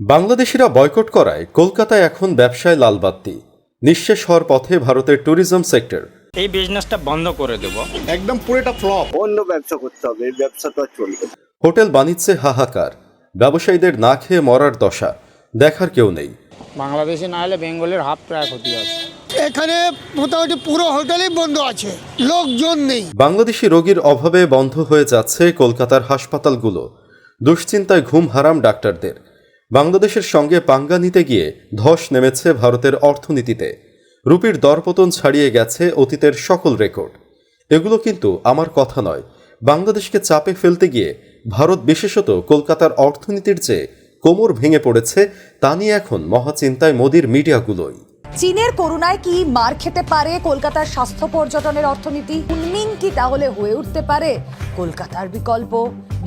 বাংলাদেশিরা বয়কট করায় কলকাতায় এখন ব্যবসায় লালবাত্তি নিঃশেষ হওয়ার পথে ভারতের ট্যুরিজম সেক্টর এই বিজনেসটা বন্ধ করে দেব। একদম পুরোটা ফ্লপ অন্য ব্যবসা করতে হবে এই ব্যবসা তো আর চলবে না। হোটেল বাণিজ্যে হাহাকার। ব্যবসায়ীদের না খেয়ে মরার দশা। দেখার কেউ নেই। বাংলাদেশে না হলে বেঙ্গলের হাফ প্রায় ক্ষতি আছে। এখানে মোটামুটি পুরো হোটেলই বন্ধ আছে লোকজন নেই। বাংলাদেশি রোগীর অভাবে বন্ধ হয়ে যাচ্ছে কলকাতার হাসপাতালগুলো। দুশ্চিন্তায় ঘুম হারাম ডাক্তারদের। বাংলাদেশের সঙ্গে পাঙ্গা নিতে গিয়ে ধস নেমেছে ভারতের অর্থনীতিতে। রুপির দরপতন ছাড়িয়ে গেছে অতীতের সকল রেকর্ড। এগুলো কিন্তু আমার কথা নয়। বাংলাদেশকে চাপে ফেলতে গিয়ে ভারত বিশেষত কলকাতার অর্থনীতির চেয়ে কোমর ভেঙে পড়েছে, তা নিয়ে এখন মহাচিন্তায় মোদীর মিডিয়াগুলোই। চীনের করোনায় কি মার খেতে পারে কলকাতার স্বাস্থ্য পর্যটনের অর্থনীতি? উন্মিং কি তাহলে হয়ে উঠতে পারে কলকাতার বিকল্প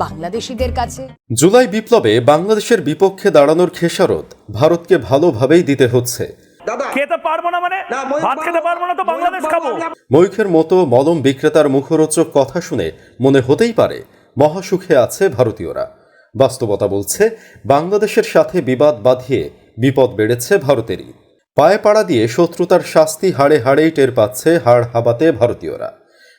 বাংলাদেশিদের কাছে? জুলাই বিপ্লবে বাংলাদেশের বিপক্ষে দাঁড়ানোর খেসারত ভারতকে ভালোভাবেই দিতে হচ্ছে। খেতে পারব না মানে? ভাত খেতে পারব না তো বাংলাদেশ খাব। ময়ূখের মতো মলম বিক্রেতার মুখরোচক কথা শুনে মনে হতেই পারে মহাসুখে আছে ভারতীয়রা। বাস্তবতা বলছে বাংলাদেশের সাথে বিবাদ বাঁধিয়ে বিপদ বেড়েছে ভারতেরই। পায়ে পাড়া দিয়ে শত্রুতার শাস্তি হাড়ে হাড়েই টের পাচ্ছে হাড় হাবাতে ভারতীয়রা।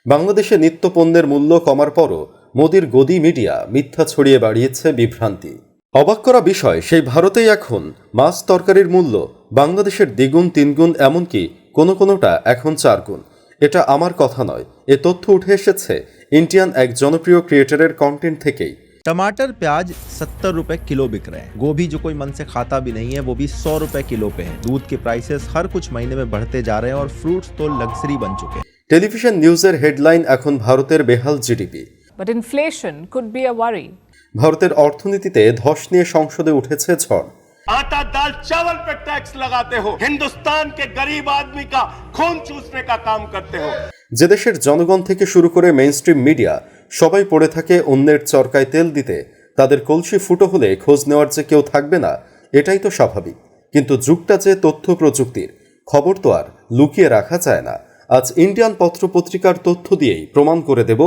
বাংলাদেশে নিত্যপণ্যের মূল্য কমার পরও মোদির গদি মিডিয়া মিথ্যা ছড়িয়ে বাড়িয়েছে বিভ্রান্তি। অবাক করা বিষয়, সেই ভারতেই এখন মাছ তরকারির মূল্য বাংলাদেশের দ্বিগুণ, তিনগুণ, এমনকি কোনো কোনোটা এখন চারগুণ। এটা আমার কথা নয়, এ তথ্য উঠে এসেছে ইন্ডিয়ান এক জনপ্রিয় ক্রিয়েটরের কন্টেন্ট থেকেই। टमाटर प्याज सत्तर रुपए किलो बिक रहे हैं गोभी जो कोई मन से खाता भी नहीं है वो भी सौ रुपए किलो पे है दूध के प्राइसेस हर कुछ महीने में बढ़ते जा रहे हैं और फ्रूट्स तो लग्जरी बन चुके हैं টেলিভিশন নিউজের হেডলাইন এখন ভারতের বেহাল GDP But inflation could be a worry. ভারতের অর্থনীতিতে ধস নিয়ে সংসদে উঠেছে ঝড় आटा दाल चावल पे टैक्स लगाते हो हिंदुस्तान के गरीब आदमी का खून चूसने का काम करते हो যে দেশের জনগণ থেকে শুরু করে মেইনস্ট্রিম মিডিয়া সবাই পড়ে থাকে অন্যের চরকায় তেল দিতে। তাদের কলসি ফুটো হলে খোঁজ নেওয়ার যে কেউ থাকবে না, এটাই তো স্বাভাবিক। কিন্তু যুগটা যে তথ্য প্রযুক্তির, খবর তো আর লুকিয়ে রাখা যায় না। আজ ইন্ডিয়ান পত্রপত্রিকার তথ্য দিয়েই প্রমাণ করে দেব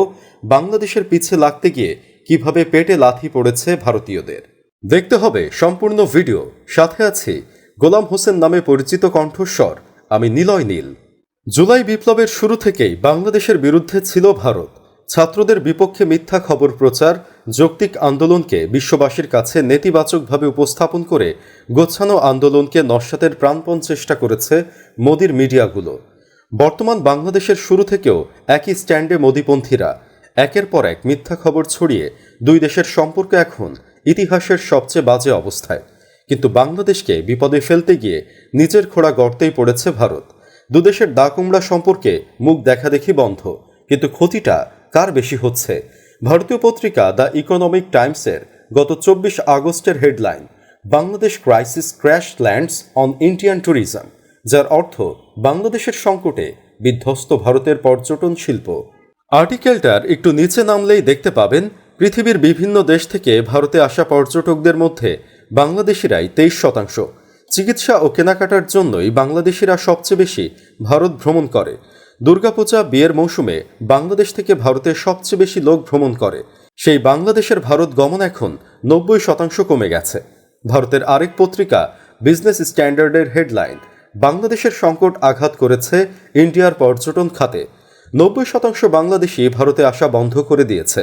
বাংলাদেশের পিছে লাগতে গিয়ে কীভাবে পেটে লাথি পড়েছে ভারতীয়দের। দেখতে হবে সম্পূর্ণ ভিডিও। সাথে আছে গোলাম হোসেন নামে পরিচিত কণ্ঠস্বর, আমি নিলয় নীল। জুলাই বিপ্লবের শুরু থেকেই বাংলাদেশের বিরুদ্ধে ছিল ভারত। ছাত্রদের বিপক্ষে মিথ্যা খবর প্রচার, যৌক্তিক আন্দোলনকে বিশ্ববাসীর কাছে নেতিবাচকভাবে উপস্থাপন করে গোছানো আন্দোলনকে নস্যাতের প্রাণপণ চেষ্টা করেছে মোদির মিডিয়াগুলো। বর্তমান বাংলাদেশের শুরু থেকেও একই স্ট্যান্ডে মোদিপন্থীরা, একের পর এক মিথ্যা খবর ছড়িয়ে দুই দেশের সম্পর্ক এখন ইতিহাসের সবচেয়ে বাজে অবস্থায়। কিন্তু বাংলাদেশকে বিপদে ফেলতে গিয়ে নিজের খোড়া গর্তেই পড়েছে ভারত। দুদেশের দাকুমড়া সম্পর্কে মুখ দেখাদেখি বন্ধ, কিন্তু ক্ষতিটা কার বেশি হচ্ছে? ভারতীয় পত্রিকা দ্য ইকোনমিক টাইমসের গত চব্বিশ আগস্টের headline, Bangladesh crisis crash lands on Indian tourism, যার অর্থ বাংলাদেশের সংকটে বিধ্বস্ত ভারতের পর্যটন শিল্প। আর্টিকেলটার একটু নিচে নামলেই দেখতে পাবেন, পৃথিবীর বিভিন্ন দেশ থেকে ভারতে আসা পর্যটকদের মধ্যে বাংলাদেশিরাই তেইশ শতাংশ। চিকিৎসা ও কেনাকাটার জন্যই বাংলাদেশিরা সবচেয়ে বেশি ভারত ভ্রমণ করে। দুর্গাপূজা বিয়ের মৌসুমে বাংলাদেশ থেকে ভারতে সবচেয়ে বেশি লোক ভ্রমণ করে। সেই বাংলাদেশের ভারত গমন এখন নব্বই শতাংশ কমে গেছে। ভারতের আরেক পত্রিকা বিজনেস স্ট্যান্ডার্ডের হেডলাইন বাংলাদেশের সংকট আঘাত করেছে ইন্ডিয়ার পর্যটন খাতে। নব্বই শতাংশ বাংলাদেশি ভারতে আসা বন্ধ করে দিয়েছে।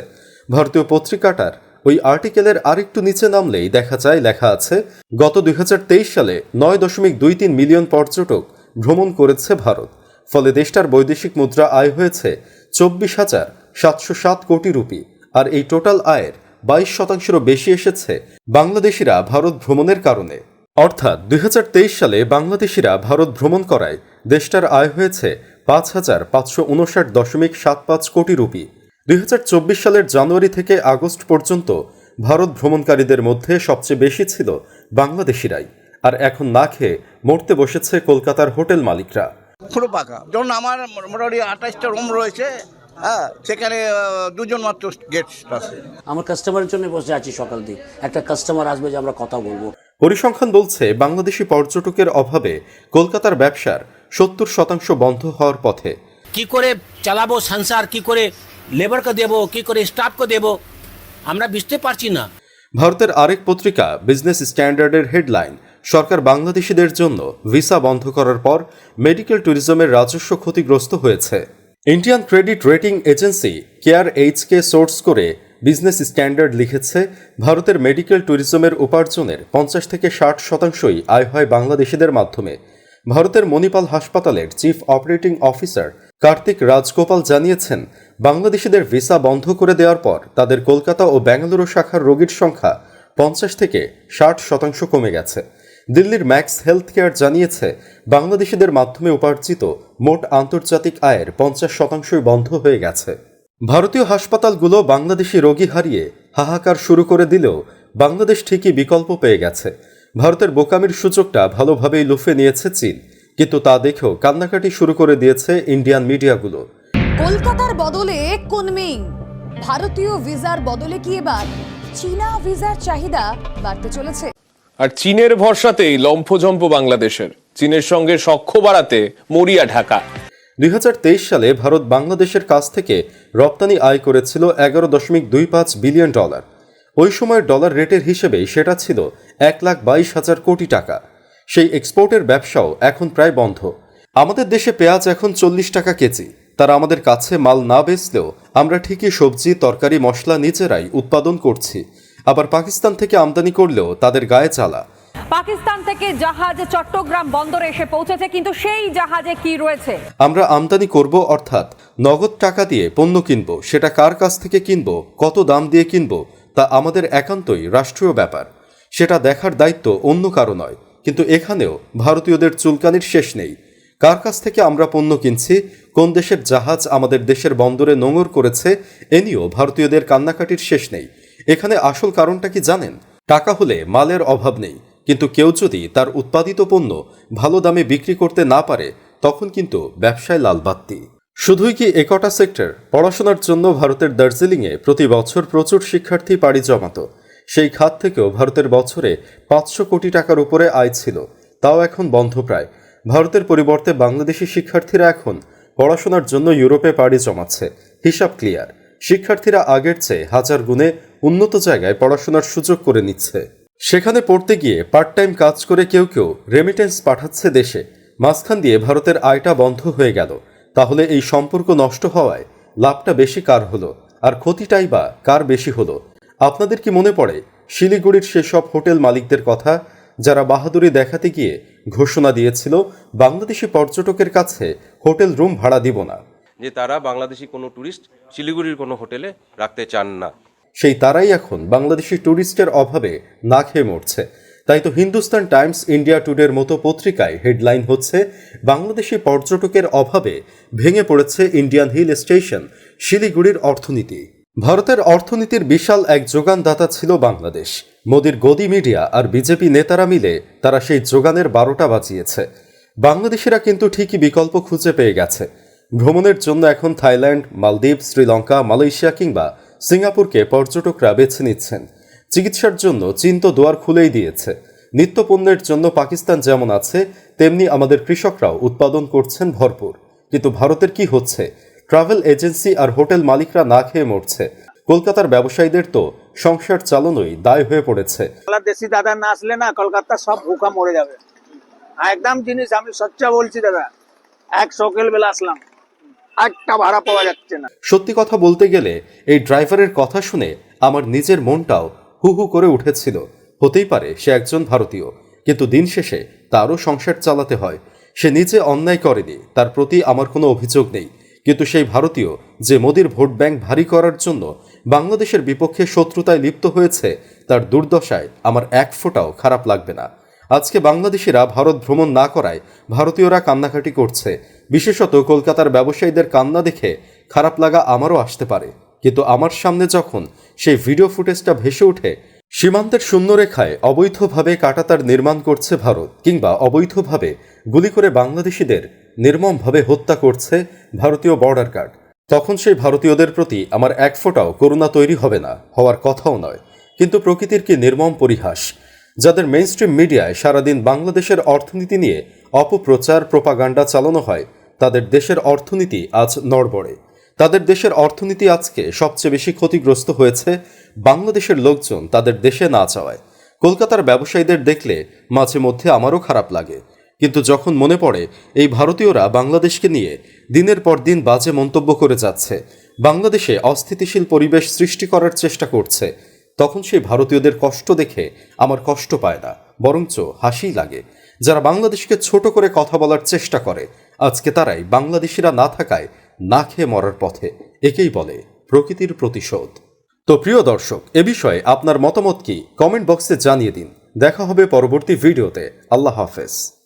ভারতীয় পত্রিকাটার ওই আর্টিকেলের আরেকটু নিচে নামলেই দেখা যায়, লেখা আছে, গত দুই হাজার তেইশ সালে নয় দশমিক দুই তিন মিলিয়ন পর্যটক ভ্রমণ করেছে ভারত। ফলে দেশটার বৈদেশিক মুদ্রা আয় হয়েছে চব্বিশ হাজার সাতশো সাত কোটি রুপি, আর এই টোটাল আয়ের বাইশ শতাংশেরও বেশি এসেছে বাংলাদেশিরা ভারত ভ্রমণের কারণে। অর্থাৎ দুই হাজার তেইশ সালে বাংলাদেশিরা ভারত ভ্রমণ করায় দেশটার আয় হয়েছে পাঁচ হাজার পাঁচশো উনষাট দশমিক সাত পাঁচ কোটি রুপি। দুই হাজার চব্বিশ সালের জানুয়ারি থেকে আগস্ট পর্যন্ত ভারত ভ্রমণকারীদের মধ্যে সবচেয়ে বেশি ছিল বাংলাদেশিরাই, আর এখন না খেয়ে মরতে বসেছে কলকাতার হোটেল মালিকরা। পুরো পাকা। যেমন আমার মোটামুটি আঠাশটা রুম রয়েছে হ্যাঁ সেখানে দুজন মাত্র গেস্ট আছে। আমার কাস্টমারের জন্য বসে আছি সকাল থেকে একটা কাস্টমার আসবে যে আমরা কথা বলব। পরিসংখ্যান বলছে বাংলাদেশি পর্যটকের অভাবে কলকাতার ব্যবসার সত্তর শতাংশ বন্ধ হওয়ার পথে। কি করে চালাবো সংসার কি করে লেবারকে দেবো কি করে স্টাফকে দেবো আমরা বুঝতে পারছি না। ভারতের আরেক পত্রিকা বিজনেস স্ট্যান্ডার্ডের হেডলাইন সরকার বাংলাদেশিদের জন্য ভিসা বন্ধ করার পর মেডিকেল ট্যুরিজমের রাজস্ব ক্ষতিগ্রস্ত হয়েছে। Indian credit rating agency care HK source করে বিজনেস স্ট্যান্ডার্ড লিখেছে, ভারতের মেডিকেল ট্যুরিজমের উপার্জনের পঞ্চাশ থেকে ষাট শতাংশই আয় হয় বাংলাদেশিদের মাধ্যমে। ভারতের মণিপাল হাসপাতালের chief operating officer Karthik Rajagopal জানিয়েছেন, বাংলাদেশিদের ভিসা বন্ধ করে দেওয়ার পর তাদের কলকাতা ও বেঙ্গালুরু শাখার রোগীর সংখ্যা পঞ্চাশ থেকে ষাট শতাংশ কমে গেছে। দিল্লির ম্যাক্স হেলথ কেয়ার জানিয়েছে, বাংলাদেশিদের মাধ্যমে উপার্জিত মোট আন্তর্জাতিক আয়ের পঞ্চাশ শতাংশই বন্ধ হয়ে গেছে। ভারতীয় হাসপাতালগুলো বাংলাদেশি রোগী হারিয়ে হাহাকার শুরু করে দিলেও বাংলাদেশ ঠিকই বিকল্প পেয়ে গেছে। ভারতের বোকামির সূচকটা ভালোভাবেই লুফে নিয়েছে চীন, কিন্তু তা দেখেও কান্নাকাটি শুরু করে দিয়েছে ইন্ডিয়ান মিডিয়াগুলো। কলকাতার বদলে কুনমিং, ভারতীয় ভিসার বদলে কি এবার? চীনা ভিসার চাহিদা বাড়তে চলেছে। আর চীনের ভরসাতেই লম্ফজম্প বাংলাদেশের। চীনের সঙ্গে সখ্য বাড়াতে মরিয়া ঢাকা। দু হাজার তেইশ সালে ভারত বাংলাদেশের কাছ থেকে রপ্তানি আয় করেছিল এগারো দশমিক দুই পাঁচ বিলিয়ন ডলার। ওই সময়ের ডলার রেটের হিসেবে সেটা ছিল এক লাখ বাইশ হাজার কোটি টাকা। সেই এক্সপোর্টের ব্যবসাও এখন প্রায় বন্ধ। আমাদের দেশে পেঁয়াজ এখন চল্লিশ টাকা কেজি। তারা আমাদের কাছে মাল না বেচলেও আমরা ঠিকই সবজি, তরকারি, মশলা নিজেরাই উৎপাদন করছি। আবার পাকিস্তান থেকে আমদানি করলেও তাদের গায়ে জ্বালা। পাকিস্তান থেকে জাহাজ চট্টগ্রাম বন্দরে এসে পৌঁছেছে কিন্তু সেই জাহাজে কি রয়েছে? আমরা আমদানি করব অর্থাৎ নগদ টাকা দিয়ে পণ্য কিনব সেটা কার কাছ থেকে কিনব কত দাম দিয়ে কিনব তা আমাদের একান্তই রাষ্ট্রীয় ব্যাপার। সেটা দেখার দায়িত্ব অন্য কারও নয় কিন্তু এখানেও ভারতীয়দের চুলকানির শেষ নেই। কার কাছ থেকে আমরা পণ্য কিনছি কোন দেশের জাহাজ আমাদের দেশের বন্দরে নোঙর করেছে এ নিয়েও ভারতীয়দের কান্নাকাটির শেষ নেই। এখানে আসল কারণটা কি জানেন? টাকা হলে মালের অভাব নেই, কিন্তু কেউ যদি তার উৎপাদিত পণ্য ভালো দামে বিক্রি করতে না পারে, তখন কিন্তু ব্যবসায় লালবাত্তি শুধুই কি একটা সেক্টর পড়াশোনার জন্য ভারতের দার্জিলিংয়ে প্রতি বছর প্রচুর শিক্ষার্থী পাড়ি জমাত? সেই খাত থেকেও ভারতের বছরে পাঁচশো কোটি টাকার উপরে আয় ছিল, তাও এখন বন্ধ প্রায়। ভারতের পরিবর্তে বাংলাদেশি শিক্ষার্থীরা এখন পড়াশোনার জন্য ইউরোপে পাড়ি জমাচ্ছে। হিসাব ক্লিয়ার। শিক্ষার্থীরা আগের চেয়ে হাজার গুণে উন্নত জায়গায় পড়াশোনার সুযোগ করে নিচ্ছে। সেখানে পড়তে গিয়ে পার্ট টাইম কাজ করে কেউ কেউ রেমিটেন্স পাঠাচ্ছে দেশে। মাঝখান দিয়ে ভারতের আয়টা বন্ধ হয়ে গেল। তাহলে এই সম্পর্ক নষ্ট হওয়ায় লাভটা বেশি কার হলো? আর ক্ষতিটাই বা কার বেশি হলো? আপনাদের কি মনে পড়ে শিলিগুড়ির সেসব হোটেল মালিকদের কথা, যারা বাহাদুরি দেখাতে গিয়ে ঘোষণা দিয়েছিল, বাংলাদেশি পর্যটকের কাছে হোটেল রুম ভাড়া দিব না? যে তারা বাংলাদেশি কোনো ট্যুরিস্ট শিলিগুড়ির কোনো হোটেলে রাখতে চান না। সেই তারাই এখন বাংলাদেশি ট্যুরিস্টের অভাবে না খেয়ে মরছে। তাই তো হিন্দুস্তান টাইমস ইন্ডিয়া টুডের মতো পত্রিকায় হেডলাইন হচ্ছে, বাংলাদেশি পর্যটকের অভাবে ভেঙে পড়েছে ইন্ডিয়ান হিল স্টেশন, শিলিগুড়ির অর্থনীতি। ভারতের অর্থনীতির বিশাল এক যোগানদাতা ছিল বাংলাদেশ। মোদির গদি মিডিয়া আর বিজেপি নেতারা মিলে তারা সেই যোগানের বারোটা বাজিয়েছে। বাংলাদেশিরা কিন্তু ঠিকই বিকল্প খুঁজে পেয়ে গেছে। ভ্রমণের জন্য এখন থাইল্যান্ড, মালদ্বীপ, শ্রীলঙ্কা, মালয়েশিয়া কিংবা সিঙ্গাপুরকে পর্যটকরা বেছে নিচ্ছেন। চিকিৎসার জন্য চীন তো দোয়ার খুলেই দিয়েছে। নিত্যপণ্যের জন্য পাকিস্তান যেমন আছে, তেমনি আমাদের কৃষকরাও উৎপাদন করছেন ভরপুর। কিন্তু ভারতের কি হচ্ছে? ট্রাভেল এজেন্সি আর হোটেল মালিকরা না খেয়ে মরছে। কলকাতার ব্যবসায়ীদের তো সংসার চালানোই দায় হয়ে পড়েছে। বাংলাদেশি দাদা না আসলে না কলকাতা সব ভুকা মরে যাবে। একদম জিনিস আমি সচ্চা বলছি দাদা, এক সকাল বেলা আসলাম। একটা ভাড়া পাওয়া যাচ্ছে না। সত্যি কথা বলতে গেলে, এই ড্রাইভারের কথা শুনে আমার নিজের মনটাও হু হু করে উঠেছিল। হতেই পারে সে একজন ভারতীয়, কিন্তু দিন শেষে তারও সংসার চালাতে হয়। সে নিজে অন্যায় করেনি, তার প্রতি আমার কোনো অভিযোগ নেই। কিন্তু সেই ভারতীয় যে মোদির ভোট ব্যাংক ভারী করার জন্য বাংলাদেশের বিপক্ষে শত্রুতায় লিপ্ত হয়েছে, তার দুর্দশায় আমার এক ফোঁটাও খারাপ লাগবে না। আজকে বাংলাদেশিরা ভারত ভ্রমণ না করায় ভারতীয়রা কান্নাকাটি করছে। বিশেষত কলকাতার ব্যবসায়ীদের কান্না দেখে খারাপ লাগা আমারও আসতে পারে। কিন্তু আমার সামনে যখন সেই ভিডিও ফুটেজটা ভেসে ওঠে, সীমান্তের শূন্যরেখায় অবৈধভাবে কাটাতার নির্মাণ করছে ভারত কিংবা অবৈধভাবে গুলি করে বাংলাদেশিদের নির্মমভাবে হত্যা করছে ভারতীয় বর্ডার গার্ড। তখন সেই ভারতীয়দের প্রতি আমার এক ফোঁটাও করুণা তৈরি হবে না, হওয়ার কথাও নয়। কিন্তু প্রকৃতির কি নির্মম পরিহাস যাদের মেইনস্ট্রিম মিডিয়ায় সারাদিন বাংলাদেশের অর্থনীতি নিয়ে অপপ্রচার প্রোপাগান্ডা চালানো হয়, তাদের দেশের অর্থনীতি আজ নড়বড়ে। তাদের দেশের অর্থনীতি আজকে সবচেয়ে বেশি ক্ষতিগ্রস্ত হয়েছে বাংলাদেশের লোকজন তাদের দেশে না চাওয়ায় কলকাতার ব্যবসায়ীদের দেখলে মাঝে মধ্যে আমারও খারাপ লাগে। কিন্তু যখন মনে পড়ে, এই ভারতীয়রা বাংলাদেশকে নিয়ে দিনের পর দিন বাজে মন্তব্য করে যাচ্ছে, বাংলাদেশে অস্থিতিশীল পরিবেশ সৃষ্টি করার চেষ্টা করছে তখন সেই ভারতীয়দের কষ্ট দেখে আমার কষ্ট পায় না, বরঞ্চ হাসি লাগে। যারা বাংলাদেশকে ছোট করে কথা বলার চেষ্টা করে, আজকে তারাই বাংলাদেশিরা না থাকায় না খেয়ে মরার পথে, একেই বলে প্রকৃতির প্রতিশোধ। তো প্রিয় দর্শক, এ বিষয়ে আপনার মতামত কি? কমেন্ট বক্সে জানিয়ে দিন। দেখা হবে পরবর্তী ভিডিওতে। আল্লাহ হাফেজ।